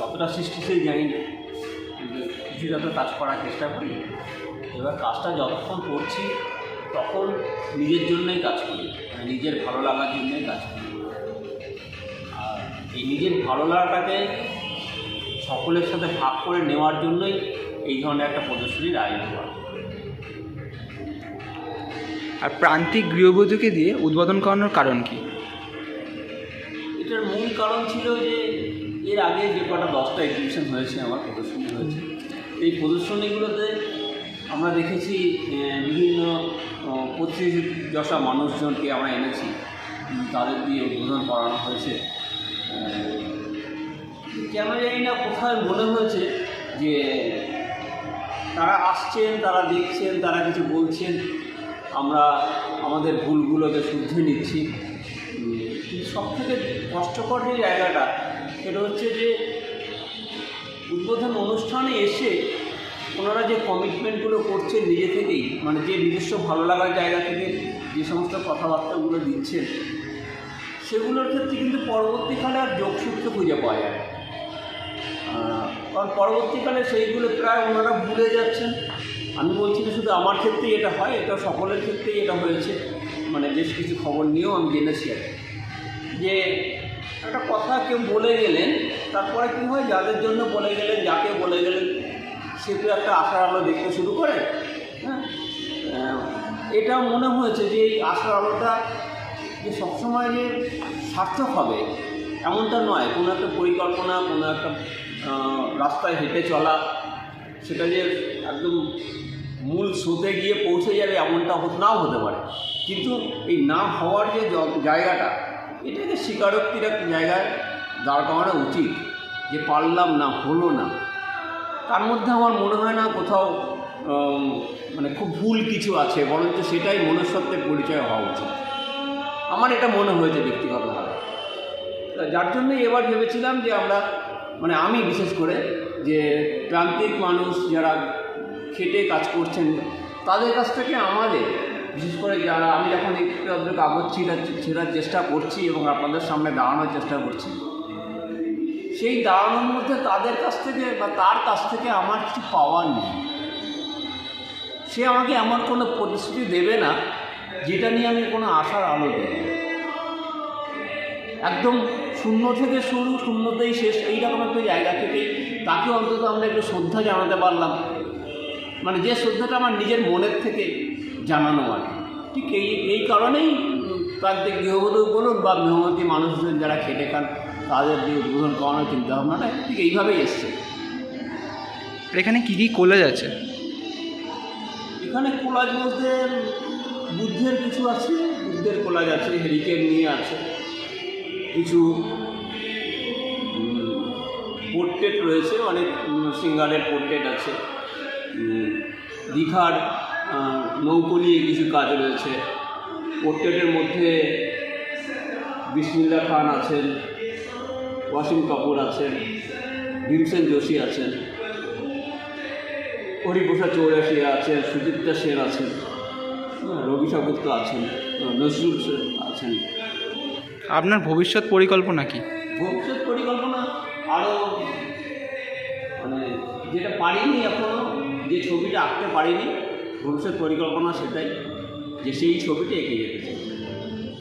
কতটা সৃষ্টিশীল জানি না কিন্তু কিছু যত কাজ করার চেষ্টা করি, এবার কাজটা যতক্ষণ করছি, তখন নিজের জন্যই কাজ করি মানে নিজের ভালো লাগার জন্যই কাজ করি। আর এই নিজের ভালো লাগাটাকে সকলের সাথে ভাগ করে নেওয়ার জন্যই এই ধরনের একটা প্রদর্শনীর আয়োজন করা আর প্রান্তিক গৃহবধূকে দিয়ে উদ্বোধন করানোর কারণ কি? এটার মূল কারণ ছিল যে এর আগে যে কটা দশটা এক্সিবিশন হয়েছে আমার প্রদর্শনী হয়েছে। এই প্রদর্শনীগুলোতে আমরা দেখেছি বিভিন্ন আহ, প্রতিযশা মানুষজনকে আমরা এনেছি তাদের দিয়ে উদ্বোধন করানো হয়েছে। কেন জানি না কোথায় মনে হয়েছে যে তারা আসছেন তারা দেখছেন তারা কিছু বলছেন আমরা আমাদের ভুলগুলোকে শুধরে নিচ্ছি উম, কিন্তু সব থেকে কষ্টকর যে জায়গাটা সেটা হচ্ছে যে উদ্বোধন অনুষ্ঠানে এসে ওনারা যে কমিটমেন্টগুলো করছেন নিজে থেকেই মানে যে নিজস্ব ভালো লাগার জায়গা থেকে যে সমস্ত কথাবার্তাগুলো দিচ্ছেন সেগুলোর ক্ষেত্রে কিন্তু পরবর্তীকালে আর যোগসূত্র খুঁজে পাওয়া যায় কারণ পরবর্তীকালে সেইগুলো প্রায় ওনারা ভুলে যাচ্ছেন। আমি বলছি না শুধু আমার ক্ষেত্রেই এটা হয়, এটা সকলের ক্ষেত্রেই এটা হয়েছে। মানে বেশ কিছু খবর নিয়েও আমি জেনেছি আর। যে একটা কথা কেউ বলে গেলেন, তারপরে কী হয়, যাদের জন্য বলে গেলেন, যাকে বলে গেলেন, সে তো একটা আশার আলো দেখতে শুরু করে। হ্যাঁ? এটা মনে হয়েছে যে এই আশার আলোটা যে সবসময় যে সার্থক হবে, এমনটা নয়। কোনো একটা পরিকল্পনা, কোনো একটা রাস্তায় হেঁটে চলা সেটা যে একদম মূল স্রোতে গিয়ে পৌঁছে যাবে এমনটা নাও হতে পারে। কিন্তু এই না হওয়ার যে জায়গাটা এটাকে স্বীকারোক্তির একটা জায়গায় দাঁড় করানো উচিত, যে পারলাম না, হলো না। তার মধ্যে আমার মনে হয় না কোথাও মানে খুব ভুল কিছু আছে, বরঞ্চ সেটাই মনুষ্যত্বের পরিচয় হওয়া উচিত। আমার এটা মনে হয়েছে ব্যক্তিগতভাবে। যার জন্যই এবার ভেবেছিলাম যে আমরা মানে আমি বিশেষ করে যে প্রান্তিক মানুষ যারা খেটে কাজ করছেন, তাদের কাছ থেকে আমাদের, বিশেষ করে যারা, আমি যখন একটু কাগজ ছিঁড়ার ছেঁড়ার চেষ্টা করছি এবং আপনাদের সামনে দাঁড়ানোর চেষ্টা করছি, সেই দাঁড়ানোর মধ্যে তাদের কাছ থেকে বা তার কাছ থেকে আমার কিছু পাওয়ার নেই। সে আমাকে এমন কোনো প্রতিশ্রুতি দেবে না, যেটা নিয়ে আমি কোনো আশার আলো দেব একদম শূন্য থেকে শুরু শূন্যতেই শেষ এইরকম একটা জায়গা থেকে তাকে অন্তত আমরা একটু শ্রদ্ধা জানাতে পারলাম। মানে যে শ্রদ্ধাটা আমার নিজের মনের থেকে জানানো আর ঠিক এই এই কারণেই প্রান্তিক গৃহবধূ বলুন বা মেহমতি মানুষজন যারা খেটে খান তাদের দিয়ে উদ্বোধন করানোর চিন্তাভাবনাটা ঠিক এইভাবেই এসছে। আর এখানে কী কী কলেজ আছে? এখানে কোলাজ বলতে বুদ্ধের কিছু আছে বুদ্ধের কোলাজ আছে হেরিকেন নিয়ে আছে। কিছু পোর্ট্রেট রয়েছে অনেক সিঙ্গারের পোর্ট্রেট আছে। দীঘার নৌকো নিয়ে কিছু কাজ রয়েছে। পোর্ট্রেটের মধ্যে বিসমিল্লা খান আছেন ওয়াসিম কাপুর আছেন ভীমসেন যোশী আছেন হরিপ্রসাদ চৌরাশিয়া আছেন সুচিত্রা সেন আছেন হ্যাঁ, রবি সাগুপ্ত আছেন নজরুল আছেন। আপনার ভবিষ্যৎ পরিকল্পনা কি? ভবিষ্যৎ পরিকল্পনা আরও মানে যেটা পারিনি এখনও যে ছবিটা আঁকতে পারিনি, ভবিষ্যৎ পরিকল্পনা সেটাই, যে সেই ছবিটা এঁকে যেতে চাই।